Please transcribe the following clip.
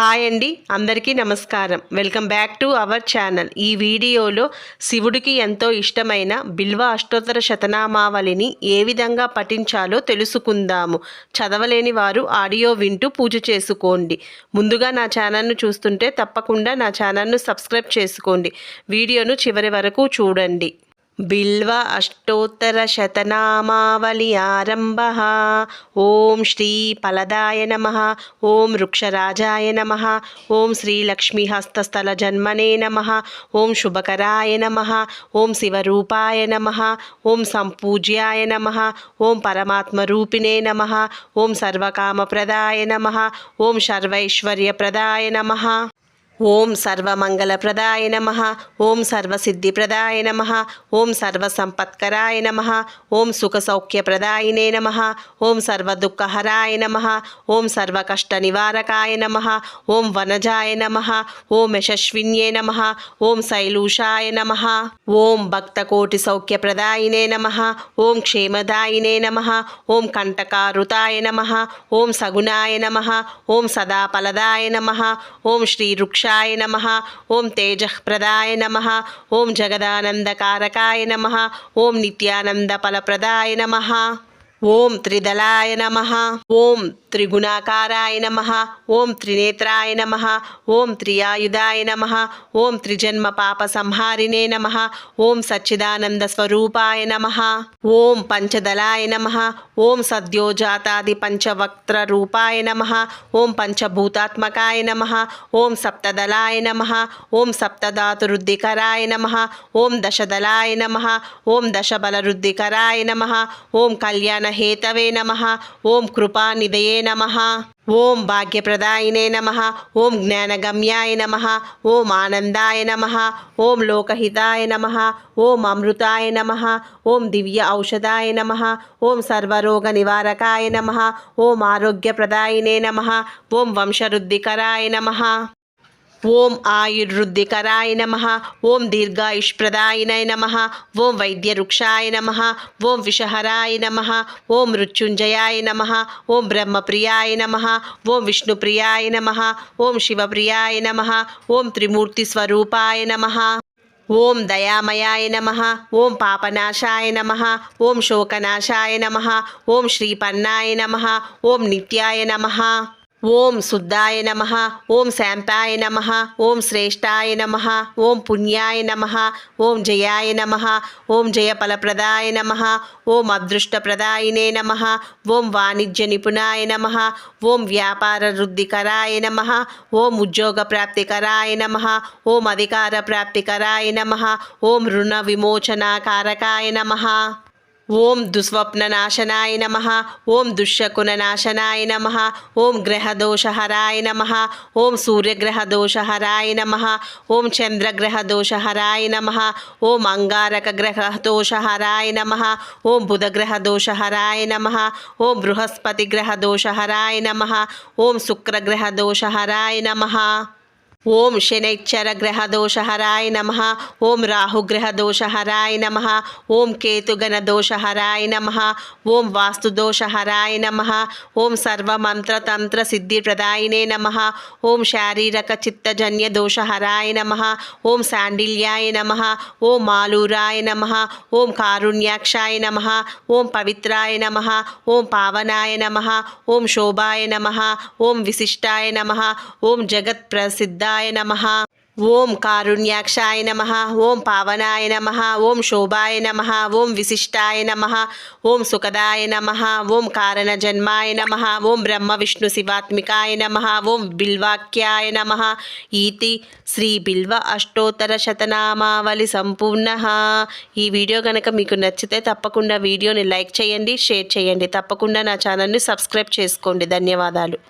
Hi అండి అందరికీ నమస్కారం. Welcome back to our channel. ఈ వీడియోలో శివుడికి ఎంతో ఇష్టమైన బిల్వ అష్టోత్తర శతనామావళిని ఏ విధంగా పఠించాలో తెలుసుకుందాము. చదవలేని వారు ఆడియో వింటూ పూజ చేసుకోండి. ముందుగా నా ఛానల్ను చూస్తుంటే తప్పకుండా నా ఛానల్ను సబ్స్క్రైబ్ చేసుకోండి. వీడియోను చివరి వరకు చూడండి. బిల్వ అష్టోత్తర శతనామావళి ఆరంభ ఓం శ్రీ ఫలదాయ నమ ఓం వృక్షరాజాయ నమ ఓం శ్రీ లక్ష్మీహస్తస్థల జన్మనే నమ ఓం శుభకరాయ నమ ఓం శివరూపాయ నమ ఓం సంపూజ్యాయ నమ ఓం పరమాత్మరూపిణే నమ ఓం సర్వకామప్రదాయ నమ ఓం సర్వైశ్వర్యప్రదాయ నమ ఓం సర్వమంగళప్రదాయ నమ ఓం సర్వసిద్ధిప్రదాయ నమ ఓం సర్వసంపత్కరాయ నమ ఓం సుఖసౌఖ్యప్రదాయినే నమ ఓం సర్వదుఃఖహరాయ నమ ఓం సర్వకష్ట నివారకాయ నమ ఓం వనజాయ నమ ఓం యశస్విన్యే నమ ఓం శైలూషాయ నమ ఓం భక్తకోటి సౌఖ్యప్రదాయినే నమ ఓం క్షేమదాయినే నమ ఓం కంటకారుతాయ నమ ఓం సగుణాయ నమ ఓం సదాఫలదాయ నమ ఓం శ్రీరుక్ష పురుషాయ నమ. ఓం తేజఃప్రదాయ నమ. ఓం జగదానందకారకాయ నమ. ఓం నిత్యానంద ఫలప్రదాయ నమ. ఓం త్రిదళాయ నమ. ఓం త్రిగుణాకారాయ నమ ఓం త్రినేత్రాయ నమ ఓం త్రియాయుధాయ నమ ఓం త్రిజన్మ పాప సంహారినే నమ ఓం సచ్చిదానంద స్వరూపాయ నమ ఓం పంచదలాయ నమ ఓం సద్యోజాతాది పంచవక్త్ర రూపాయ నమ ఓం పంచభూతాత్మకాయ నమ ఓం సప్తదలాయ నమ ఓం సప్తధాతురుద్ధికరాయ నమ ఓం దశదలాయ నమ ఓం దశబలరుద్ధికరాయ నమ ఓం కళ్యాణహేతవే నమ ఓం కృపానిదయే నమ. ఓం భాగ్యప్రదాయినే నమ. ఓం జ్ఞానగమ్యాయ నమ. ఓం ఆనందాయ నమ. ఓం లోకహితాయ నమ. ఓం అమృతాయ నమ. ఓం దివ్య ఔషధాయ నమ. ఓం సర్వరోగ నివారకాయ నమ. ఓం ఆరోగ్యప్రదాయినే నమ. ఓం వంశరుద్ధికరాయ నమ. ఓం ఆయుర్వృద్ధికరాయ నమ ఓం దీర్ఘాయుష్ప్రదాయినాయ నమ ఓం వైద్య వృక్షాయ నమ ఓం విషహరాయ నమ ఓం మృత్యుంజయాయ నమ ఓం బ్రహ్మప్రియాయ నమ ఓం విష్ణుప్రియాయ నమ ఓం శివప్రియాయ నమ ఓం త్రిమూర్తిస్వరూపాయ నమ ఓం దయామయాయ నమ ఓం పాపనాశాయ నమ ఓం శోకనాశాయ నమ ఓం శ్రీపన్నాయ నమ ఓం నిత్యాయ నమ ఓం శుద్ధాయ నమ ఓం శాంతాయ నమ ఓం శ్రేష్టాయ నమ ఓం పుణ్యాయ నమ ఓం జయాయ నమ ఓం జయఫలప్రదాయ నమ ఓం అదృష్టప్రదాయినే నమ ఓం వాణిజ్య నిపుణాయ నమ ఓం వ్యాపార వృద్ధికరాయ నమ ఓం ఉద్యోగ ప్రాప్తికరాయ నమ ఓం అధికార ప్రాప్తికరాయ నమ ఓం రుణ విమోచనాకారకాయ నమ ఓం దుస్వప్న నాశనాయ నమ ఓం దుశ్శకున నాశనాయ నమ ఓం గ్రహదోషహరాయ నమ ఓం సూర్యగ్రహదోషహరాయ నమ ఓం చంద్రగ్రహదోషహరాయ నమ ఓం అంగారక గ్రహదోషహరాయ నమ ఓం బుధగ్రహదోషహరాయ నమ ఓం బృహస్పతి గ్రహదోషహరాయ నమ ఓం శుక్రగ్రహదోషహరాయ నమ. ఓం శనైచ్చర శనైశ్చరగ్రహదోషహరాయ నమ ఓం రాహుగ్రహదోషహరాయ నమ ఓం కేతుగణదోషహరాయ నమ ఓం వాస్తుదోషహరాయ నమ ఓం సర్వమంత్రతంత్ర సిద్ధిప్రదాయినే నమ ఓం శారీరక చిత్తజన్య దోషహరాయ నమ ఓం శాండిల్యాయ నమ ఓం మాలూరాయ నమ ఓం కారుణ్యాక్షాయ నమ ఓం పవిత్రాయ నమ ఓం పావనాయ నమ ఓం శోభాయ నమ ఓం విశిష్టాయ నమ ఓం జగత్ ప్రసిద్ధ జగత్ప్రసిద్ధాయ నమ. ఓం కారుణ్యాక్షాయ నమ. ఓం పావనాయ నమ. ఓం శోభాయ నమ. ఓం విశిష్టాయ నమ. ఓం సుఖదాయ నమ. ఓం కారణజన్మాయ నమ. ఓం బ్రహ్మ విష్ణు శివాత్మికాయ నమ. ఓం బిల్వాక్యాయ నమ. ఈతి శ్రీ బిల్వ అష్టోత్తర శతనామావళి సంపూర్ణ. ఈ వీడియో కనుక మీకు నచ్చితే తప్పకుండా వీడియోని లైక్ చేయండి షేర్ చేయండి. తప్పకుండా నా ఛానల్ని సబ్స్క్రైబ్ చేసుకోండి. ధన్యవాదాలు.